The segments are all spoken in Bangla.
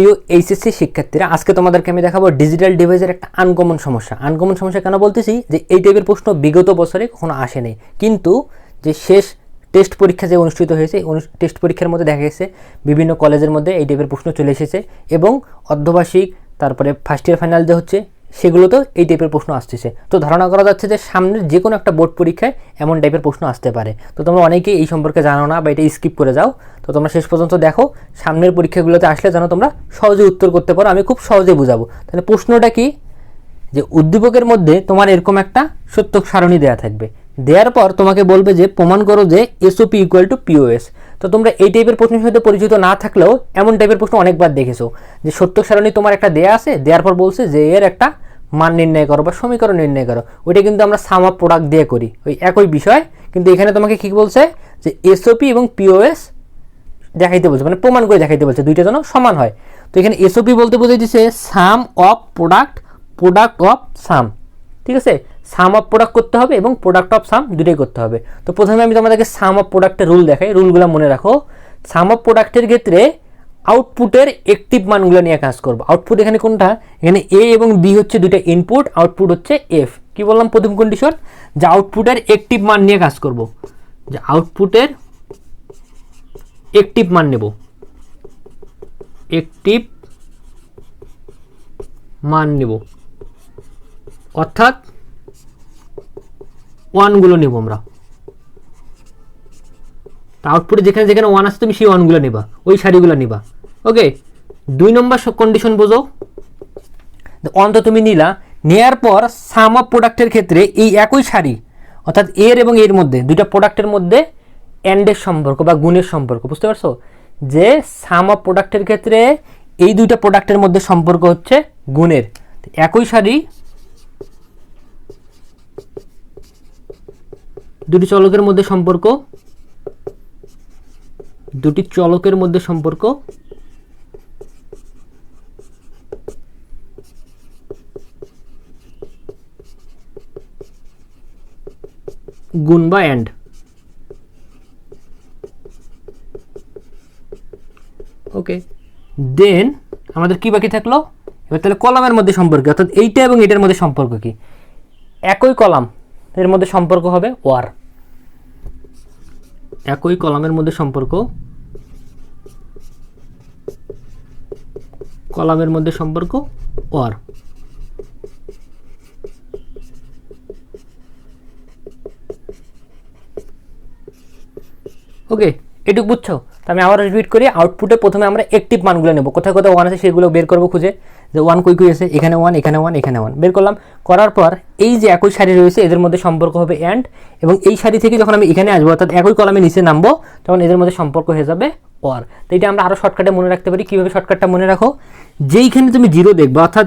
প্রিয় এইচএসসি শিক্ষার্থীরা, আজকে তোমাদেরকে আমি দেখাবো ডিজিটাল ডিভাইসের একটা আনকমন সমস্যা। আনকমন সমস্যা কেন বলতেছি? যে এই টাইপের প্রশ্ন বিগত বছরে কখনো আসেনি। কিন্তু যে শেষ টেস্ট পরীক্ষা যে অনুষ্ঠিত হয়েছে টেস্ট পরীক্ষার মধ্যে দেখা গেছে, বিভিন্ন কলেজের মধ্যে এই টাইপের প্রশ্ন চলে এসেছে এবং অর্ধবার্ষিক তারপরে ফার্স্ট ইয়ার ফাইনাল যে হচ্ছে সেগুলোতেও এই টাইপের প্রশ্ন আসতেছে। তো ধারণা করা যাচ্ছে যে সামনের যে কোনো একটা বোর্ড পরীক্ষায় এমন টাইপের প্রশ্ন আসতে পারে। তো তোমরা অনেকেই এই সম্পর্কে জানো না বা এটা স্কিপ করে যাও। তো তোমরা শেষ পর্যন্ত দেখো, সামনের পরীক্ষাগুলোতে আসলে যেন তোমরা সহজে উত্তর করতে পারো, আমি খুব সহজে বুঝাবো। তাহলে প্রশ্নটা কি? যে উদ্দীপকের মধ্যে তোমার এরকম একটা সত্যক সারণী দেওয়া থাকবে। দেওয়ার পর তোমাকে বলবে যে, প্রমাণ করো যে এসওপি ইকুয়াল টু পিওএস তো তোমরা এই টাইপের প্রশ্নের সাথে পরিচিত না থাকলেও এমন টাইপের প্রশ্ন অনেকবার দেখেছ। যে সত্যক সারণী তোমার একটা দেয়া আছে দেওয়ার পর বলছে যে এর একটা মান নির্ণয় করো বা সমীকরণ নির্ণয় করো, ওইটা কিন্তু আমরা সাম আপ প্রোডাক্ট দিয়ে করি। ওই একই বিষয়, কিন্তু এখানে তোমাকে কী বলছে? যে এসওপি এবং পিওএস দেখাইতে বলছে মানে প্রমাণ করে দেখাইতে বলছে, দুইটা যেন সমান হয়। তো এখানে এসওপি বলতে বোঝাই দিচ্ছে sum of product product of sum ঠিক আছে? সাম অফ প্রোডাক্ট করতে হবে এবং প্রোডাক্ট অফ সাম দুটোই করতে হবে। তো প্রথমে আমি তোমাদেরকে সাম অফ প্রোডাক্টের রুল দেখাই রুলগুলো মনে রাখো। সাম অফ প্রোডাক্টের ক্ষেত্রে আউটপুটের একটিভ মানগুলো নিয়ে কাজ করব। আউটপুট এখানে কোনটা? এখানে এ এবং বি হচ্ছে দুইটা ইনপুট আউটপুট হচ্ছে এফ কি বললাম প্রথম কন্ডিশন যে আউটপুটের একটিভ মান নিয়ে কাজ করব। যে আউটপুটের একটিভ মান নেব। একটিভ মান নেব। অর্থাৎ ওয়ানগুলো নেব আমরা। আউটপুটে যেখানে যেখানে ওয়ান আসছে তুমি সেই ওয়ানগুলো নেবা। ওই শাড়িগুলো নিবা। ওকে দুই নম্বর কন্ডিশন বোঝো। ওয়ান তো তুমি নিলা। নেয়ার পর সাম অফ প্রোডাক্টের ক্ষেত্রে এই একই শাড়ি, অর্থাৎ এর এবং এর মধ্যে, দুইটা প্রোডাক্টের মধ্যে অ্যান্ডের সম্পর্ক বা গুণের সম্পর্ক, বুঝতে পারছ? যে সাম অফ প্রোডাক্টের ক্ষেত্রে এই দুইটা প্রোডাক্টের মধ্যে সম্পর্ক হচ্ছে গুণের। একই শাড়ি দুটি চলকের মধ্যে সম্পর্ক দুটি চলকের মধ্যে সম্পর্ক। গুণ বা অ্যান্ড ওকে। দেন আমাদের কি বাকি থাকল? এবার তাহলে কলামের মধ্যে সম্পর্ক, অর্থাৎ এইটা এবং এটার মধ্যে সম্পর্ক কি? একই কলাম, এর মধ্যে সম্পর্ক হবে ওয়ার। একই কলামের মধ্যে সম্পর্ক কলামের মধ্যে সম্পর্ক ওয়ার ওকে এটুক বুঝছ? আমি আবার রিপিট করি আউটপুটে প্রথমে আমরা একটিভ মানগুলো নেব। কোথায় কোথায় ওয়ান আছে সেগুলো বের করব খুঁজে। যে ওয়ান কই কই আছে, এখানে ওয়ান এখানে ওয়ান এখানে ওয়ান বের করলাম। করার পর এই যে একই শাড়ি রয়েছে, এদের মধ্যে সম্পর্ক হবে অ্যান্ড এবং এই শাড়ি থেকে যখন আমি এখানে আসব, অর্থাৎ একই কলামে নিচে নামবো, তখন এদের মধ্যে সম্পর্ক হয়ে যাবে অর তো এটা আমরা আরও শর্টকাটে মনে রাখতে পারি। কীভাবে শর্টকাটটা মনে রাখো? যেইখানে তুমি জিরো দেখবে, অর্থাৎ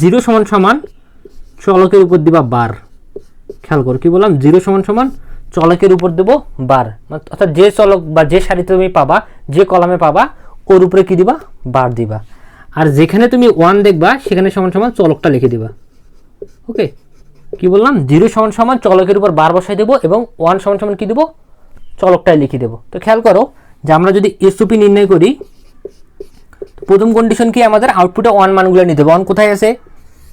জিরো সমান সমান চলকের উপর দিবা বার খেয়াল করো, কী বললাম? জিরো সমান সমান চলকের উপর দেবো বার। অর্থাৎ যে চলক বা যে শাড়িতে তুমি পাবা, যে কলামে পাবা, ওর উপরে কি দিবা? বার দিবা। আর যেখানে তুমি ওয়ান দেখবা, সেখানে সমান সমান চলকটা লিখে দিবা। ওকে কি বললাম? জিরো সমান সমান চলকের উপর বার বসাই দেবো এবং ওয়ান সমান সমান কি দেবো? চলকটাই লিখে দেবো। তো খেয়াল করো যে আমরা যদি এসওপি নির্ণয় করি, প্রথম কন্ডিশন কি? আমাদের আউটপুটে ওয়ান মানগুলো নিতে হবে। ওয়ান কোথায় আছে?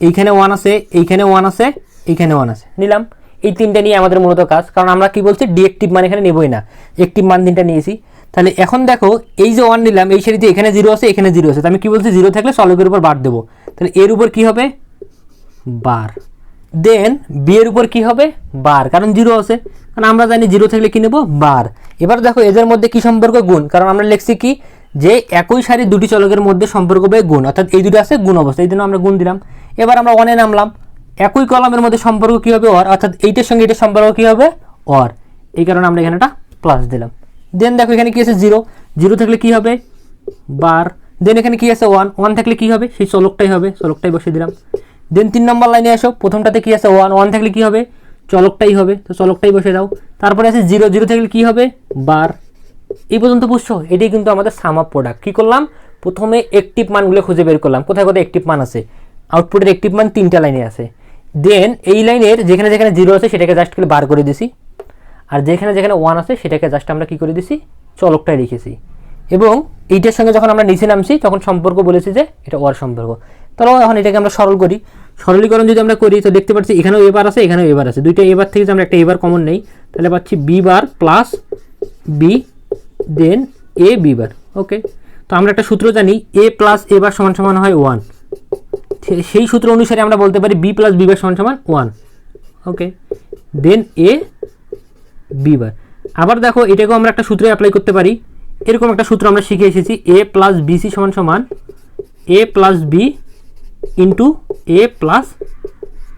এইখানে ওয়ান আছে, এইখানে ওয়ান আছে, এইখানে ওয়ান আছে। নিলাম। এই তিনটা নিয়ে আমাদের মূলত কাজ। কারণ আমরা কি বলছি? ডিএক্টিভ মান এখানে নেবই না। একটিভ মান তিনটা নিয়েছি। তাহলে এখন দেখো, এই যে ওয়ান নিলাম, এই সারিতে এখানে জিরো আছে, এখানে জিরো আছে। আমি কি বলছি? জিরো থাকলে চলকের উপর বার দেবো। তাহলে এর উপর কি হবে? বার দেন বি এর উপর কি হবে? বার কারণ জিরো আছে। কারণ আমরা জানি জিরো থাকলে কি নেব? বার এবার দেখো, এদের মধ্যে কি সম্পর্ক? গুণ। কারণ আমরা লিখছি কি? যে একই সারির দুটি চলকের মধ্যে সম্পর্ক হবে গুণ। অর্থাৎ এই দুটো আছে গুণ অবস্থা। এই জন্য আমরা গুণ দিলাম। এবার আমরা ওয়ানে নামলাম। একই কলামের মধ্যে সম্পর্ক কী হবে অর অর্থাৎ এইটার সঙ্গে এটার সম্পর্ক কী হবে? অর এই কারণে আমরা এখানে একটা প্লাস দিলাম। দেন দেখো এখানে কি আছে? জিরো জিরো থাকলে কি হবে? বার দেন এখানে কি আছে? ওয়ান ওয়ান থাকলে কি হবে? সেই চলকটাই হবে। চলকটাই বসিয়ে দিলাম। দেন তিন নম্বর লাইনে আসো। প্রথমটাতে কি আছে? ওয়ান ওয়ান থাকলে কি হবে? চলকটাই হবে। তো চলকটাই বসে দাও। তারপরে আছে জিরো জিরো থাকলে কি হবে? বার এই পর্যন্ত বুঝছ? এটাই কিন্তু আমাদের সাম আপ প্রোডাক্ট কী করলাম? প্রথমে একটিভ মানগুলো খুঁজে বের করলাম। কোথায় কোথায় একটিভ মান আছে? আউটপুটের একটিভ মান তিনটা লাইনে আছে। দেন এই লাইনের যেখানে যেখানে জিরো আছে সেটাকে জাস্ট করে বার করে দিছি। আর যেখানে যেখানে ওয়ান আছে সেটাকে জাস্ট আমরা কি করে দিছি? চলকটাই রেখেছি এবং এইটার সঙ্গে যখন আমরা নিচে নামছি, তখন সম্পর্ক বলেছি যে এটা ওয়ার সম্পর্ক। তাহলে এখন এটাকে আমরা সরল করি। সরলীকরণ যদি আমরা করি, তো দেখতে পাচ্ছি এখানেও এবার আছে, এখানেও এবার আছে। দুইটা এবার থেকে যদি আমরা একটা এবার কমন নেই, তাহলে পাচ্ছি B bar plus B then A B bar okay তো আমরা একটা সূত্র জানি এ প্লাস এ বার সমান সমান হয় ওয়ান সেই সূত্র অনুসারে আমরা বলতে পারি বি প্লাস বি বার সমান সমান one okay then A B বার আবার দেখো, এটাকেও আমরা একটা সূত্রে অ্যাপ্লাই করতে পারি। এরকম একটা সূত্র আমরা শিখে এসেছি এ প্লাস বিসি সমান সমান A plus B into A plus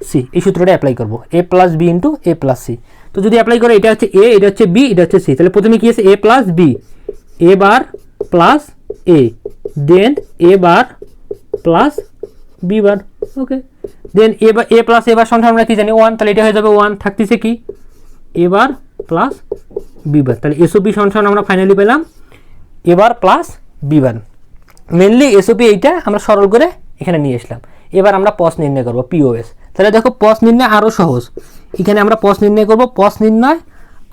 C এই সূত্রটা অ্যাপ্লাই করব। A plus B into A plus C তো যদি অ্যাপ্লাই করে, এটা হচ্ছে এ এটা হচ্ছে বি এটা হচ্ছে সি তাহলে প্রথমে কি আছে? A plus B A bar plus A then A bar plus B bar okay then A bar A plus A bar সংখ্যা আমরা কি জানি? ওয়ান তাহলে এটা হয়ে যাবে ওয়ান থাকতেছে কি? এবার প্লাস বিবার তাহলে এসওপি সমান আমরা ফাইনালি পেলাম। এবার প্লাস বিবার মেনলি এসওপি এইটা আমরা সরল করে এখানে নিয়ে আসলাম। এবার আমরা পস নির্ণয় করব পিওএস তাহলে দেখো পস নির্ণয় আরও সহজ। এখানে আমরা পস নির্ণয় করব পস নির্ণয়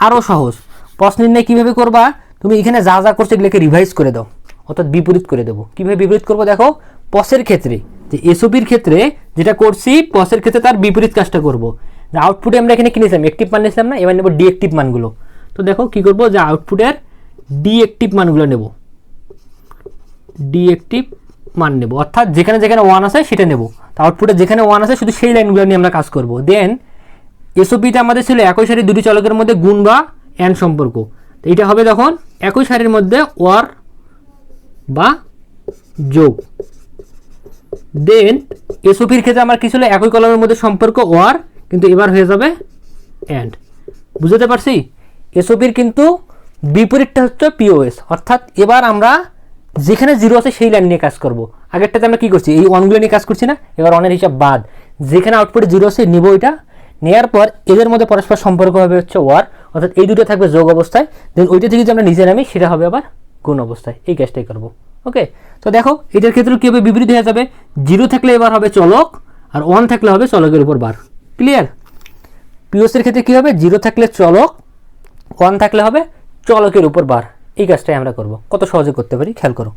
আরও সহজ। পস নির্ণয় কীভাবে করবা? তুমি এখানে যা যা করছ এগুলোকে রিভাইজ করে দাও, অর্থাৎ বিপরীত করে দেবো। কীভাবে বিপরীত করব? দেখো পসের ক্ষেত্রে, যে এসওপির ক্ষেত্রে যেটা করছি, পসের ক্ষেত্রে তার বিপরীত কাজটা করব। যে আউটপুটে আমরা এখানে কি নিয়েছিলাম একটিভ মান নিয়েছিলাম না, এবার নেব ডিএক্টিভ মানগুলো। তো দেখো কি করব, যে আউটপুটের ডিএক্টিভ মানগুলো নেব। ডিএক্টিভ মান নেব। অর্থাৎ যেখানে যেখানে ওয়ান আছে সেটা নেব। তো আউটপুটে যেখানে ওয়ান আছে শুধু সেই লাইনগুলো নিয়ে আমরা কাজ করব। দেন এসওপিতে আমাদের ছিল একই সারি দুটি চলকের মধ্যে গুণ বা অ্যান সম্পর্ক। তো এটা হবে তখন একই সারির মধ্যে ওয়ার বা যোগ। দেন এসওপির ক্ষেত্রে আমার কি ছিল? একই কলমের মধ্যে সম্পর্ক ওয়ার কিন্তু এবার হয়ে যাবে অ্যান্ড বুঝতে পারছি? এসওপির কিন্তু বিপরীতটা হচ্ছে পিওএস অর্থাৎ এবার আমরা যেখানে জিরো আছে সেই লাইন নিয়ে কাজ করব। আগেরটাতে আমরা কি করছি? এই ওয়ানগুলো নিয়ে কাজ করছি না? এবার অনের হিসাব বাদ। যেখানে আউটপুটে জিরো আছে, নিব এটা নেওয়ার পর এদের মধ্যে পরস্পর সম্পর্ক হবে হচ্ছে ওয়ার অর্থাৎ এই দুটো থাকবে যোগ অবস্থায়। দেন ওইটা থেকে যে আমরা নিজে নামি, সেটা হবে আবার গুণ অবস্থায়। এই কাজটাই করব। ওকে তো দেখো, এটার ক্ষেত্রে কী হবে? বিপরীত হয়ে যাবে। জিরো থাকলে এবার হবে চলক, আর ওয়ান থাকলে হবে চলকের উপর বার। ক্লিয়ার পিওসের ক্ষেত্রে কী হবে? জিরো থাকলে চলক ওয়ান থাকলে হবে চলকের উপর বার। এই কাজটাই আমরা করব। কত সহজে করতে পারি? খেয়াল করো।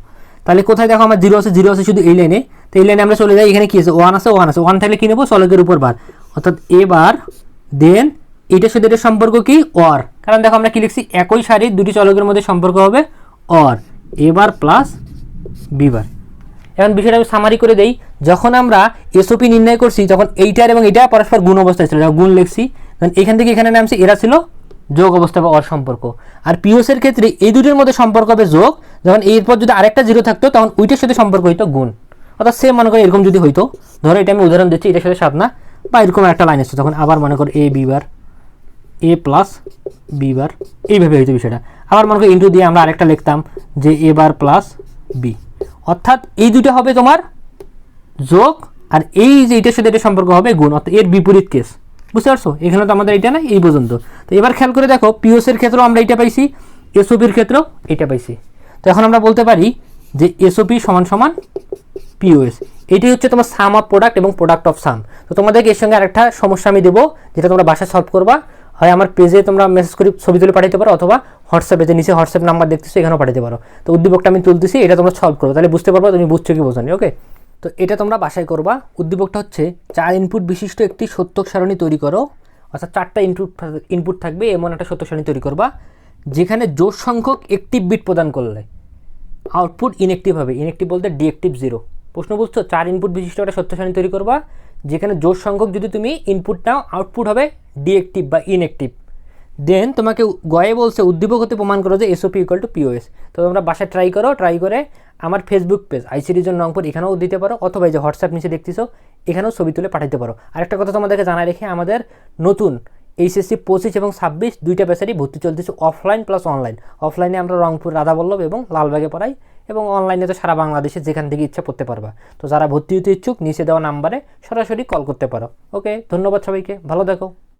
তাহলে কোথায় দেখো আমার জিরো আছে? জিরো আছে শুধু এই লাইনে তো এই লাইনে আমরা চলে যাই। এখানে কি আছে? ওয়ান আছে ওয়ান আছে। ওয়ান থাকলে কী নেব? চলকের উপর বার। অর্থাৎ এবার দেন এইটার সাথে এটার সম্পর্ক কি? অর কারণ দেখো আমরা কি লিখছি? একই সারির দুটি চলকের মধ্যে সম্পর্ক হবে অর এবার প্লাস বিবার এখন বিষয়টা আমি সামারি করে দেই। যখন আমরা এসওপি নির্ণয় করছি তখন এইটার এবং এটা পরস্পর গুণ অবস্থায় ছিল গুণ লিখছি, তখন এখান থেকে এখানে নামছি, এরা ছিল যোগ অবস্থা বা অসম্পর্ক। আর পিওসের ক্ষেত্রে এই দুটির মধ্যে সম্পর্ক হবে যোগ। যখন এরপর যদি আরেকটা জিরো থাকতো, তখন ওইটার সাথে সম্পর্ক হইতো গুণ। অর্থাৎ সেম মনে করি এরকম যদি হইতো, ধরো এটা আমি উদাহরণ দিচ্ছি, এটার সাথে সাত না, বা এরকম একটা লাইন আসছে তখন আবার মনে করো A B bar A plus B bar এইভাবে হইতো বিষয়টা। আবার মনে করি ইন্টু দিয়ে আমরা আরেকটা লিখতাম যে এ বার প্লাস বি অর্থাৎ এই দুটো হবে তোমার যোগ আর এই যে এটার সাথে এটা সম্পর্ক হবে গুণ, অর্থাৎ এর বিপরীত কেস বুঝতে পারছ? এখানে তো আমাদের এটা না এই পর্যন্ত। তো এবার খেয়াল করে দেখো পিওসের ক্ষেত্রেও আমরা এটা পাইছি এসওপির ক্ষেত্রেও এটা পাইছি। তো এখন আমরা বলতে পারি যে এসওপি সমান সমান পিওএস এটি হচ্ছে তোমার সাম অফ প্রোডাক্ট এবং প্রোডাক্ট অফ সাম তো তোমাদেরকে এর সঙ্গে আরেকটা সমস্যা আমি দেবো, যেটা তোমরা বাসায় সলভ করবা। হয় আমার পেজে তোমরা মেসেজ করে ছবি তুলে পাঠাতে পারো, অথবা হোয়াটসঅ্যাপে যে নিচে হোয়াটসঅ্যাপ নাম্বার দেখতেছো, এখানেও পাঠাতে পারো। তো উদ্দীপকটা আমি তুলতেছি, এটা তোমরা সলভ করো। তাহলে বুঝতে পারব তুমি বুঝছ কি বোঝনি ওকে তো এটা তোমরা বাসায় করবা। উদ্দীপকটা হচ্ছে, চার ইনপুট বিশিষ্ট একটি সত্যক সারণী তৈরি করো। অর্থাৎ চারটা ইনপুট ইনপুট থাকবে, এমন একটা সত্যক সারণী তৈরি করবা, যেখানে জোর সংখ্যক একটিভ বিট প্রদান করলে। আউটপুট ইনএক্টিভ হবে। ইনএক্টিভ বলতে ডিএক্টিভ জিরো প্রশ্ন বুঝছ? চার ইনপুট বিশিষ্ট একটা সত্য সারণী তৈরি করবা, যেখানে জোর সংখ্যক যদি তুমি ইনপুট নাও আউটপুট হবে ডিএক্টিভ বা ইনএক্টিভ দেন তোমাকে গয়ে বলছে, উদ্দীপক হতে প্রমাণ করো যে এসওপি ইকুয়াল টু পিওএস তো তোমরা বাসায় ট্রাই করো ট্রাই করে আমার ফেসবুক পেজ আইসিডির জন্য রংপুর, এখানেও দিতে পারো, অথবা যে হোয়াটসঅ্যাপ নিচে দেখতেছো, এখানেও ছবি তুলে পাঠাতে পারো। আরেকটা কথা তোমাদেরকে জানাই রেখে, আমাদের নতুন এইচএসসি পঁচিশ এবং ছাব্বিশ দুইটা ব্যাচারই ভর্তি চলতেছে অফলাইন প্লাস অনলাইন অফলাইনে আমরা রংপুর রাধা রাধাবল্লভ এবং লালবাগে পড়াই এবং অনলাইনে তো সারা বাংলাদেশে যেখান থেকে ইচ্ছা পড়তে পারবা। তো যারা ভর্তি হতে ইচ্ছুক, নিচে দেওয়া নাম্বারে সরাসরি কল করতে পারো। ওকে ধন্যবাদ সবাইকে। ভালো দেখো